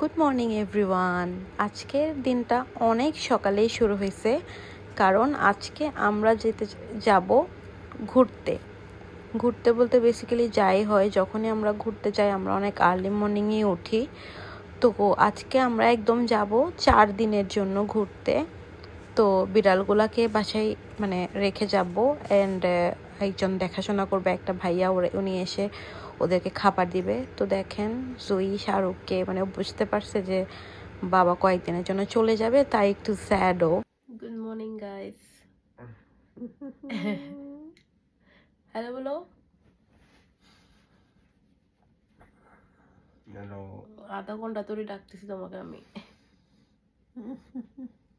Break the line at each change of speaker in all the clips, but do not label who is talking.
Good morning everyone আজকের দিনটা অনেক সকালেই শুরু হয়েছে, কারণ আজকে আমরা যেতে যাব ঘুরতে। ঘুরতে বলতে বেসিক্যালি যাই হয়, যখনই আমরা ঘুরতে যাই, আমরা অনেক আর্লি মর্নিংয়ে উঠি। তো আজকে আমরা একদম যাব চার দিনের জন্য ঘুরতে। তো বিড়ালগুলাকে বাসায় মানে রেখে যাব অ্যান্ড একজন দেখাশোনা করবে, একটা ভাইয়া ওরে, উনি এসে ওদেরকে খাবার দিবে। তো দেখেন জয়ী শাহরুখকে মানে বুঝতে পারছে যে বাবা কয়েকদিনের জন্য চলে যাবে তাই একটু স্যাডও গুড মর্নিং গাইস হ্যালো বলো। আধা ঘণ্টা ধরে ডাকতেছি তোমাকে আমি।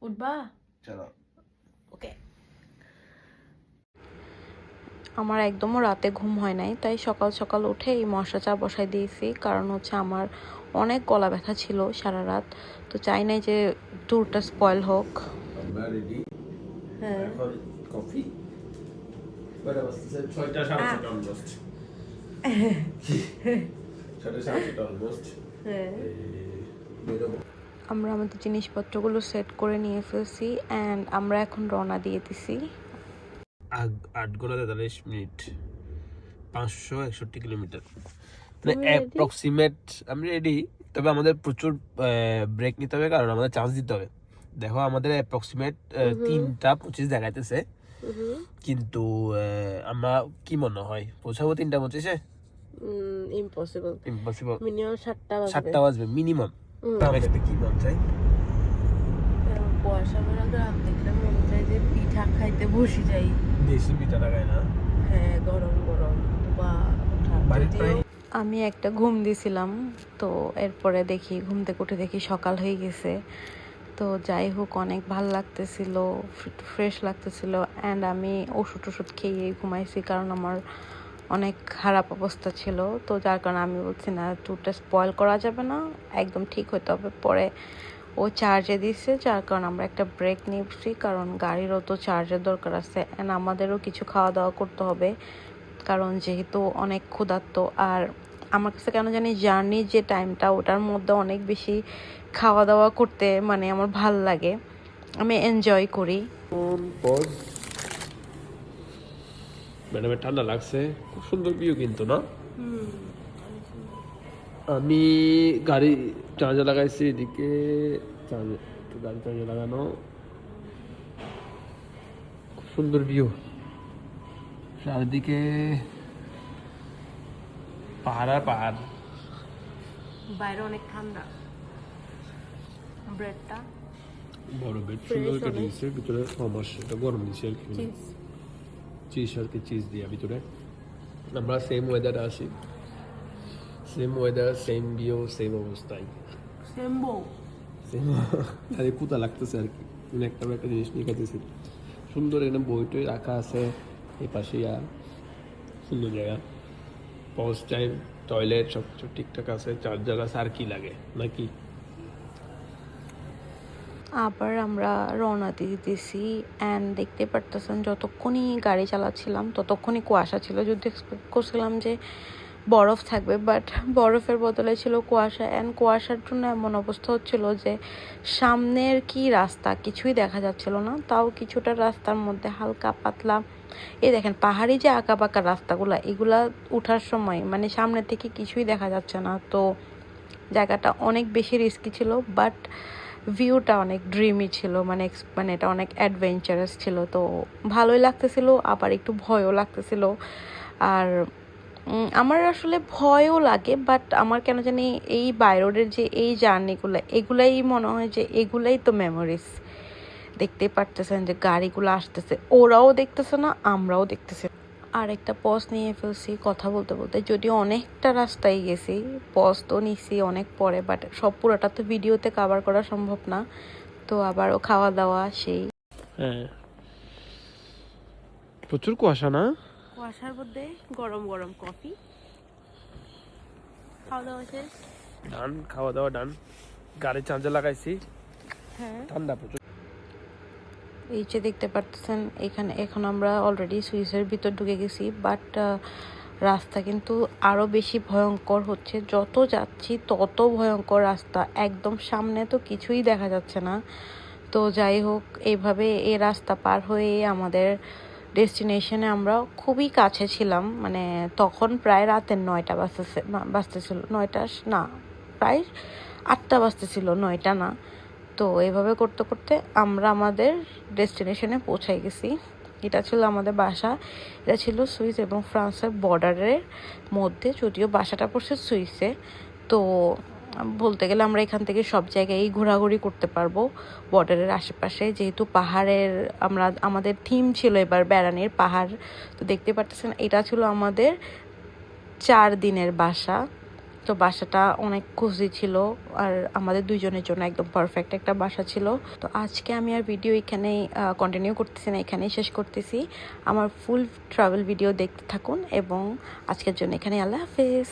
উঠবা?
চলো।
ওকে আমার একদমও রাতে ঘুম হয় নাই তাই সকাল সকাল উঠে এই মশলা চা বসাই দিয়েছি কারণ হচ্ছে আমার অনেক গলা ব্যথা ছিল সারা রাত। তো চাই নাই যে ট্যুরটা স্পয়েল হোক। হ্যাঁ।
কফি ছয়টা সাড়ে ছয়টা অলমোস্ট ছয়টা সাড়ে ছয়টা অলমোস্ট
হ্যাঁ। আমরা আমাদের জিনিসপত্রগুলো সেট করে নিয়ে ফেলছি অ্যান্ড আমরা এখন রওনা দিয়ে দিছি।
আট ঘণ্টা তেতাল্লিশ মিনিট। পাঁচশো একষট্টি কিলোমিটার। মানে? অ্যাপ্রক্সিমেট আমি রেডি তবে আমাদের প্রচুর ব্রেক নিতে হবে কারণ আমাদের চান্স দিতে হবে। দেখো আমাদের অ্যাপ্রক্সিমেট তিনটা পঁচিশ দেখাইতেছে। কিন্তু আমরা কি মনে হয়? পৌঁছাবো তিনটা পঁচিশে?
ইম্পসিবল
ইম্পসিবল
মিনিমাম সাতটা বাজবে।
সাতটা বাজবে মিনিমাম। আমার কি মন চাই?
কুয়াশা মেলা গ্রাম দেখলে মনে চাই যে পিঠা খাইতে বসে যাই।
লাগায় না?
হ্যাঁ গরম গরম। বা আমি একটা ঘুম দিছিলাম তো এরপরে দেখি ঘুম থেকে উঠে দেখি সকাল হয়ে গেছে। তো যাই হোক অনেক ভালো লাগতেছিল ফ্রেশ লাগতেছিল অ্যান্ড আমি ওষুধ ওষুধ খেয়ে ঘুমাইছি কারণ আমার অনেক খারাপ অবস্থা ছিল। তো যার কারণে আমি বলছি না ট্যুরটা স্পয়েল করা যাবে না একদম ঠিক হতে হবে পরে ও চার্জে দিচ্ছে যার কারণে আমরা একটা ব্রেক নিচ্ছি কারণ গাড়িরও তো চার্জের দরকার আছে অ্যান্ড আমাদেরও কিছু খাওয়া দাওয়া করতে হবে কারণ যেহেতু অনেক ক্ষুধার্ত আর আমার কাছে কেন জানি জার্নির যে টাইমটা ওটার মধ্যে অনেক বেশি খাওয়া দাওয়া করতে মানে আমার ভালো লাগে আমি এনজয় করি।
ম্যাডামের ঠান্ডা লাগছে খুব সুন্দর ভিউ কিন্তু না? আমি গাড়ি চার্জার লাগাইছি এদিকে চার্জার গাড়ি চার্জার লাগানো। খুব সুন্দর ভিউ চারিদিকে পাহাড় আর পাহাড়।
বাইরে অনেক ঠান্ডা। ব্রেডটা।
বড় সুন্দর। ভিতরে গরম আর কি। চিজ আর কি চিজ দিয়া ভিতরে। আমরা সেম ওয়েদারে আসি same weather same view same অবস্থায়
সেম্বো
সেম খালি কুতা লাগতেছে আর কি। মানে একটা একটা জিনিস নিয়ে খাইতেছি। সুন্দর এখানে বই টই রাখা আছে এই পাশে সুন্দর জায়গা। পজ টাইম টয়লেট সব কিছু ঠিকঠাক আছে চার্জার আছে আর কি লাগে নাকি?
আবার আমরা রওনা দিয়ে দিতেছি অ্যান্ড দেখতে পারতেছেন যতক্ষণই গাড়ি চালাচ্ছিলাম ততক্ষণই কুয়াশা ছিল। যদি এক্সপেক্ট করছিলাম যে বরফ থাকবে বাট বরফের বদলে ছিল কুয়াশা অ্যান্ড কুয়াশার জন্য এমন অবস্থা হচ্ছিল যে সামনের কি রাস্তা কিছুই দেখা যাচ্ছিল না, তাও কিছুটা রাস্তার মধ্যে হালকা পাতলা। এই দেখেন, পাহাড়ি যে আঁকা বাঁকা রাস্তাগুলা, এগুলা উঠার সময় মানে সামনে থেকে কিছুই দেখা যাচ্ছে না। তো জায়গাটা অনেক বেশি রিস্কি ছিল বাট ভিউটা অনেক ড্রিমি ছিল মানে মানে এটা অনেক অ্যাডভেঞ্চারাস ছিল। তো ভালোই লাগতেছিল, আবার একটু ভয়ও লাগতেছিল। আর আমার আসলে ভয়ও লাগে বাট আমার কেন জানি এই বাই রোডের যে এই জার্নিগুলো, এগুলাই মনে হয় যে এগুলাই তো মেমোরিজ দেখতেই পারতেছেন যে গাড়িগুলো আসতেছে, ওরাও দেখতেছে না, আমরাও দেখতেছি আর একটা পজ নিয়ে ফেলছি কথা বলতে বলতে, যদিও অনেকটা রাস্তায় গেছি পজ তো নিছি অনেক পরে বাট সব পুরোটা তো ভিডিওতে কভার করা সম্ভব না, তো আবারও খাওয়া দাওয়া সেই।
হ্যাঁ। প্রচুর কুয়াশা না?
কুয়াশার মধ্যে গরম গরম কফি। খাওয়া দাওয়া শেষ?
ডান খাওয়া দাওয়া ডান গাড়ি চার্জার লাগাইছি।
হ্যাঁ।
ঠান্ডা প্রচুর।
এই যে দেখতে পারতেছেন এখানে এখন আমরা অলরেডি সুইসের ভিতর ঢুকে গেছি বাট রাস্তা কিন্তু আরও বেশি ভয়ঙ্কর হচ্ছে। যত যাচ্ছি তত ভয়ঙ্কর রাস্তা। একদম সামনে তো কিছুই দেখা যাচ্ছে না। তো যাই হোক এইভাবে এই রাস্তা পার হয়ে আমাদের ডেস্টিনেশনে আমরা খুবই কাছে ছিলাম মানে তখন প্রায় রাতের নয়টা বাজতেছে বাজতেছিল নয়টা না, প্রায় আটটা বাজতেছিল নয়টা না। তো এভাবে করতে করতে আমরা আমাদের ডেস্টিনেশনে পৌঁছাই গেছি। এটা ছিল আমাদের বাসা, এটা ছিল সুইস এবং ফ্রান্সের বর্ডারের মধ্যে, যদিও বাসাটা পড়ছে সুইসে, তো বলতে গেলে আমরা এখান থেকে সব জায়গায় ঘোরাঘুরি করতে পারব। বর্ডারের আশেপাশে যেহেতু পাহাড়ের আমরা, আমাদের থিম ছিল এবার বেড়ানির পাহাড়। তো দেখতে পারতেছেন, এটা ছিল আমাদের চার দিনের বাসা। তো বাসাটা অনেক খুশি ছিল আর আমাদের দুইজনের জন্য একদম পারফেক্ট একটা বাসা ছিল। তো আজকে আমি আর ভিডিও এখানেই কন্টিনিউ করতেছি না, এখানেই শেষ করতেছি। আমার ফুল ট্রাভেল ভিডিও দেখতে থাকুন এবং আজকের জন্য এখানে, আল্লাহ হাফেজ।